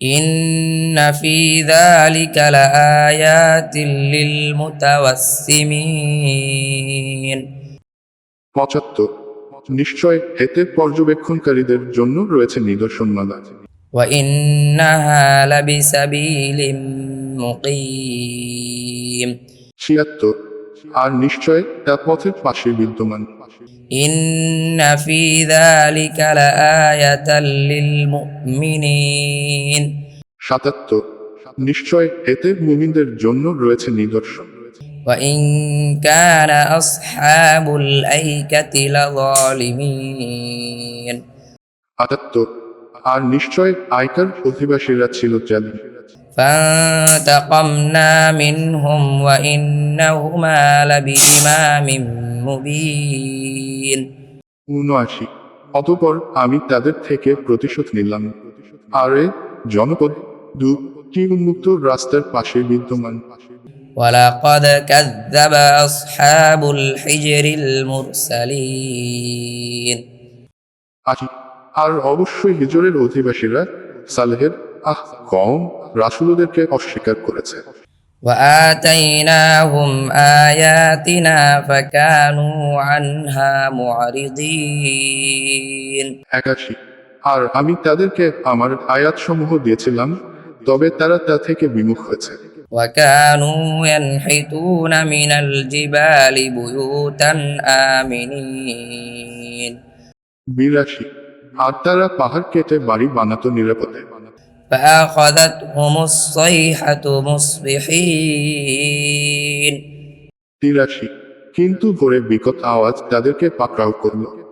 إن في ذلك لآيات للمتوسمين পঁচাত্তর নিশ্চয় এতে পর্যবেক্ষণকারীদের জন্য রয়েছে নিদর্শনমালা وإنها لبسبيل مقيم ছিয়াত্তর আর নিশ্চয় তা পথের পাশে বিদ্যমান إن في ذلك لآية للمؤمنين সাতাত্তর নিশ্চয় এতে মুমিনদের জন্য রয়েছে নিদর্শন وإن كان أصحاب الأيكة لظالمين আটাত্তর আর নিশ্চয় আয়কার অধিবাসীরা ছিল জালিম فانتقمنا منهم وإنهما لبإمام مبين উনআশি অতপর আমি তাদের থেকে প্রতিশোধ নিলাম আরে জনপদ দু কি উন্মুক্ত রাস্তার পাশে বিদ্যমান ولقد كذب أصحاب الحجر المرسلين আশি আর অবশ্যই হিজরের অধিবাসীরা সালেহের আহ কম রাসুলদেরকে অস্বীকার করেছে وآتيناهم آياتنا فكانوا عنها معرضين একাশি আর আমি তাদেরকে আমার আয়াতসমূহ দিয়েছিলাম তবে তারা তা থেকে বিমুখ হয়েছে وكانوا ينحتون من الجبال بيوتا آمنين বিরাশি আর তারা পাহাড় কেটে বাড়ি বানাতো নিরাপদে فأخذتهم الصيحة مصبحين তিরাশি। কিন্তু ভোরে বিকট আওয়াজ তাদেরকে পাকড়াও করল।